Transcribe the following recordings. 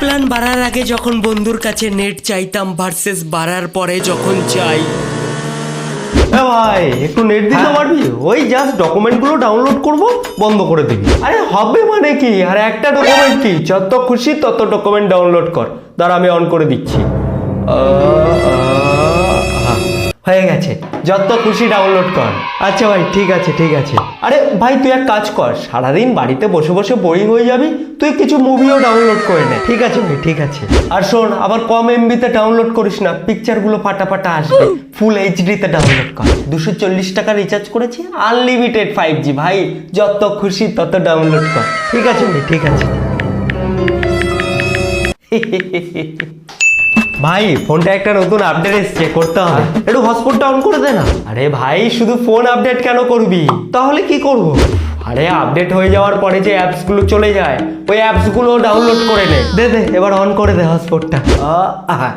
Plan বাড়ার আগে যখন বন্ধুর কাছে নেট চাইতাম ভার্সেস বাড়ার পরে যখন চাই। হ্যাঁ ভাই একটু নেট দিতে পারবি? ওই জাস্ট ডকুমেন্টগুলো ডাউনলোড করব বন্ধ করে দিবি। আরে হবে মানে কি? আর একটা ডকুমেন্ট কি? যত খুশি তত ডকুমেন্ট ডাউনলোড কর। দাঁড়া আমি অন করে দিচ্ছি। আহ। হয়ে গেছে। যত খুশি ডাউনলোড কর। আচ্ছা ভাই, ঠিক আছে ঠিক আছে। আরে ভাই, তুই এক কাজ কর, সারাদিন বাড়িতে বসে বসে বোরিং হয়ে যাবি, তুই কিছু মুভিও ডাউনলোড করে নে। ঠিক আছে ভাই, ঠিক আছে। আর শোন, আবার কম এমবিতে ডাউনলোড করিস না পিকচারগুলো ফাটা ফাটা আসবে। ফুল এইচডিতে ডাউনলোড কর। দুশো চল্লিশ টাকা রিচার্জ করেছি আনলিমিটেড ফাইভ জি ভাই, যত খুশি তত ডাউনলোড কর। ঠিক আছে ভাই, ঠিক আছে। ভাই ফোনটা একটা নতুন আপডেট এসছে করতে হবে। একটু হটস্পটটা অন করে দে না। আরে ভাই শুধু ফোন আপডেট কেন করবি? তাহলে কি করব? আরে আপডেট হয়ে যাওয়ার পরে যে অ্যাপসগুলো চলে যায় ওই অ্যাপসগুলো ডাউনলোড করে নে। দে দে এবার অন করে দে হটস্পটটা আহা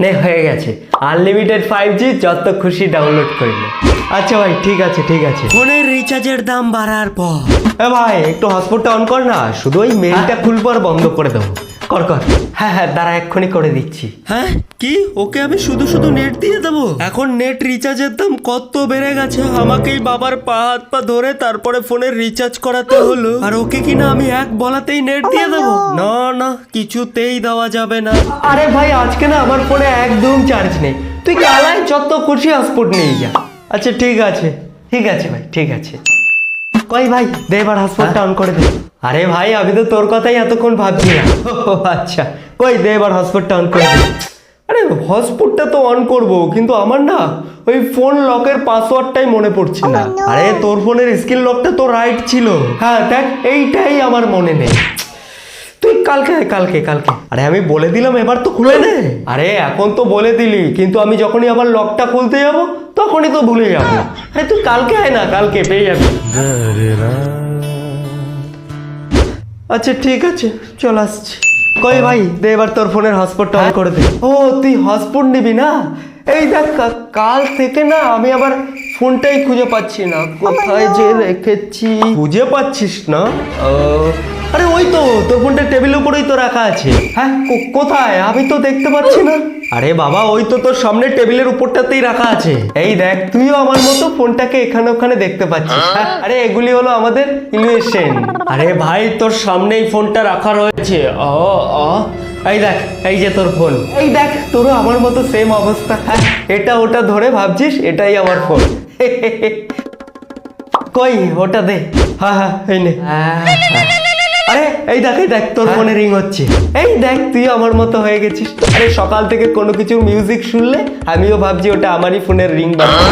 নে হয়ে গেছে। আনলিমিটেড ফাইভ জি যত খুশি ডাউনলোড করে নে। আচ্ছা ভাই ঠিক আছে ঠিক আছে। ফোনের রিচার্জের দাম বাড়ার পর। এ ভাই একটু হটস্পটটা অন কর না শুধু ওই মেলটা খুলবো আর বন্ধ করে দেবো। কর কর। হ্যাঁ হ্যাঁ দাঁড়া এক্ষুনি করে দিচ্ছি। হ্যাঁ? কি? ওকে আমি শুধু শুধু নেট দিয়ে দেবো? এখন নেট রিচার্জের দাম কত বেড়ে গেছে? আমাকেই বাবার পা হাত পা ধরে তারপরে ফোনের রিচার্জ করাতে হলো। আর ওকে কি না আমি এক বলাতেই নেট দিয়ে দেবো? না না কিছুতেই দেওয়া যাবে না। আরে ভাই আজকে না আমার ফোনে একদম চার্জ নেই। তুই কালাই যত খুশি হটস্পট নিয়ে যা। আচ্ছা ঠিক আছে। ঠিক আছে ভাই ঠিক আছে। কই ভাই? দে এবার হাসপাতালটা অন করে দে। আরে ভাই আমি তো তোর কথাই এতক্ষণ ভাবছি না আচ্ছা। কই দে এবার হটস্পটটা অন করে দে। আরে হটস্পটটা তো অন করব কিন্তু আমার না ওই ফোন লকের পাসওয়ার্ডটাই মনে পড়ছে না। আরে তোর ফোনের স্ক্রিন লকটা তো রাইট ছিল। হ্যাঁ দেখ এইটাই আমার মনে নেই। কালকে কালকে কালকে। আরে, আমি বলে দিলাম, এবার তো খুলে দে। আরে, এখন তো বলে দিলি, কিন্তু আমি যখনই আবার লকটা খুলতে যাব, তখনই তো ভুলে যাব। আরে, তুই কালকে আয় না, কালকে, পেয়ে যাবি। আচ্ছা ঠিক আছে, চল আসছি। কই ভাই, দে এবার তোর ফোনের হটস্পটটা অন করে দে। ও, তুই হটস্পট নিবি না? এই দেখ কাল থেকে না, আমি আবার ফোনটাই খুঁজে পাচ্ছি না। কোথায় যে রেখেছি? খুঁজে পাচ্ছিস না? আরে ওই তো তোর ফোনটা টেবিলের উপরেই তো রাখা আছে। হ্যাঁ কোথায়? আমি তো দেখতে পাচ্ছি না। আরে বাবা ওই তো তোর সামনে টেবিলের উপরটাতেই রাখা আছে। এই দেখ তুইও আমার মতো ফোনটাকে এখানে ওখানে দেখতে পাচ্ছিস। হ্যাঁ? আরে এগুলি হলো আমাদের ইলুয়েশন আরে ভাই তোর সামনেই ফোনটা রাখা রয়েছে। ও ও এই দেখ এই যে তোর ফোন। এই দেখ তোরও আমার মতো সেম অবস্থা। হ্যাঁ এটা ওটা ধরে ভাবছিস এটাই আমার ফোন। কই ওটা দে। হ্যাঁ হ্যাঁ এই নে। আরে এই দেখ এই দেখ তোর ফোনে রিং হচ্ছে। এই দেখ তুই আমার মতো হয়ে গেছিস। আরে সকাল থেকে কোনো কিছু মিউজিক শুনলে আমিও ভাবছি ওটা আমারই ফোনের রিং বাজছে